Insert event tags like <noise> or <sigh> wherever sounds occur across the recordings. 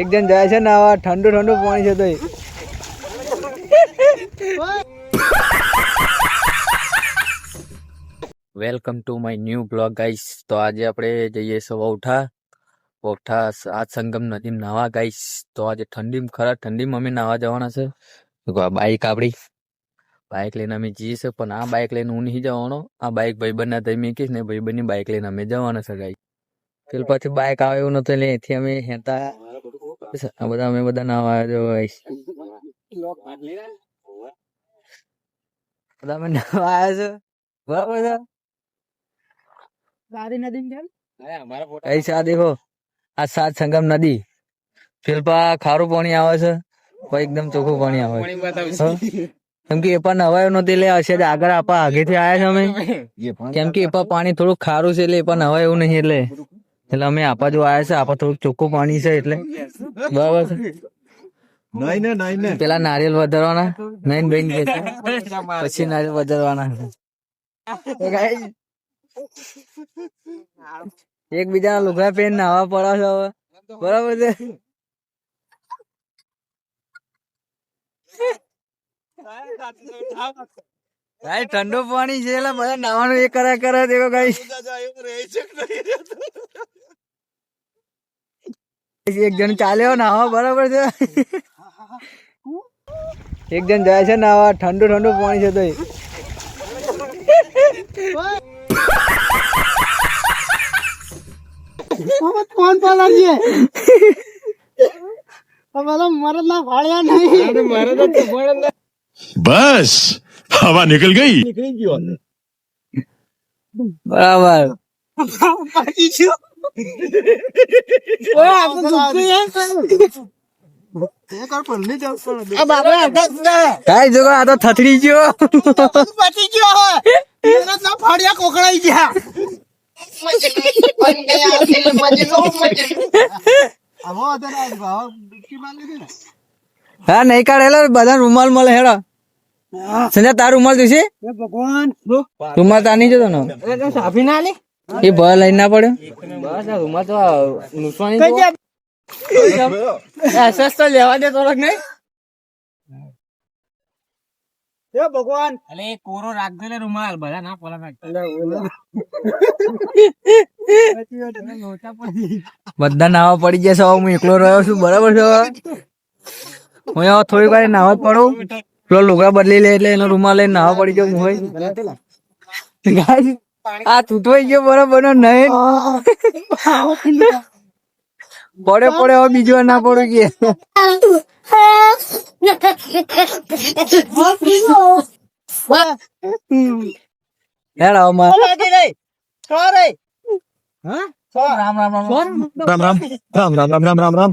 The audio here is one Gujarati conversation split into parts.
એક જણ જાય છે ને આવા ઠંડુ ઠંડુ પાણી છે તો welcome to my new blog guys. તો આજે આપણે જઈએ છીએ વૌઠા. વૌઠા આ સંગમ નદીમ નાવા ગાઈસ. તો આજે ઠંડીમાં ખરા, ઠંડીમાં અમે નાવા જવાના છે. બાઈક આપણી. બાઇક લઈને અમે જઈએ છીએ, પણ આ બાઇક લઈને હું નહીં જવાનો. આ બાઇક ભાઈ બંને તમે કહીશ ને ભાઈ ભાઈબંધની બાઈક લઈને અમે જવાના છે ગાઈસ. પેલ પાછું બાઇક આવે એવું નતું, એટલે એથી અમે હેતા આ બધા અમે બધા નામ આવ્યા જો ગાઈસ બધા અમે નામ આવ્યા છે. બરાબર છે? સારી નદી કેમ? ગાઈસ આ દેખો. આ સાત સંગમ નદી. ફિલપા ખારું પાણી આવે છે. કોઈ એકદમ ચોખ્ખું પાણી આવે છે. કેમ કે એ પણ નવાયો નથી એટલે હશે આગળ આપા આગેથી આવ્યા છે અમે. કેમ કે એ પણ પાણી થોડું ખારું છે એટલે એ પણ નવાયું નહીં એટલે. એટલે અમે આપા જો આવ્યા છે આપા થોડુંક ચોખ્ખું પાણી છે એટલે. બરાબર નહીં ને નહીં પેલા નારિયેલ વધારવાના નહીં બેન કે પછી નારિયેલ વધારવાના. એકબીજાના લુગડા પહેરી નાવા પડો છો હવે. બરાબર છે? ઠંડો પાણી છે એટલે બધા નાવાનું એ કર્યા કરે દેખો કઈ. એક જણ ચાલ્યો નાવા બરાબર છે? એક જણ જાય છે નાવા ઠંડુ ઠંડુ પાણી છે તો કોણ ફાળ્યા બસ હવા નીકળ ગઈ. બરાબર. પાછી છું. થથડી ગયો. ગયો ફાડ્યા કોકડાઈ ગયા. હા નહીં કાઢેલો બધા રૂમાલ મળે હેડો. સંજા તાર રૂમાલ જોઈશે? ભગવાન. રૂમાલ તાર નહીં જતો સાફી ના લે. એ ભય લઈ ના પડે? બસ આ રૂમા તો નુસવાની સસ્તો લેવા દે થોડોક નહીં ભગવાન. બધા નાવા પડી જશે હું એકલો રહ્યો છું બરાબર છે હું હવે થોડી વાર નાવા પડું. પેલો લુગડા બદલી લે એટલે એનો રૂમાલ લઈને નાવા પડી જાઉં હું હોય ગાય આ તૂટવાઈ ગયો બરાબર નહીં. પડે પડે હવે બીજો ના પડો કે. હેડ આવમાં. રામ રામ રામ રામ રામ. રામ રામ રામ રામ રામ રામ.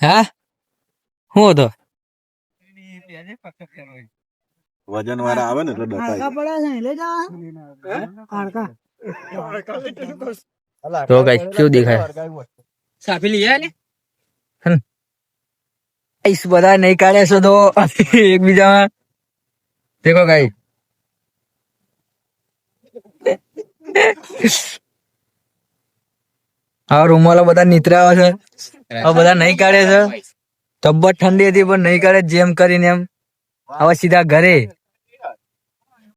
हाँ? हो तो वज़न वाला तो हाँ? हाँ, तो क्यों दिखाया साफ़ लिया है। ઈસ બધા નહીં કાઢે છો તો? એકબીજામાં? દેખો ગાઈ. હવે રૂમાલો બધા નીતરાવા છે. હવે બધા નહીં કાઢે છે. <laughs> તબ્બત ઠંડી હતી પણ નહીં કાઢે, જેમ કરીને એમ. હવે સીધા ઘરે.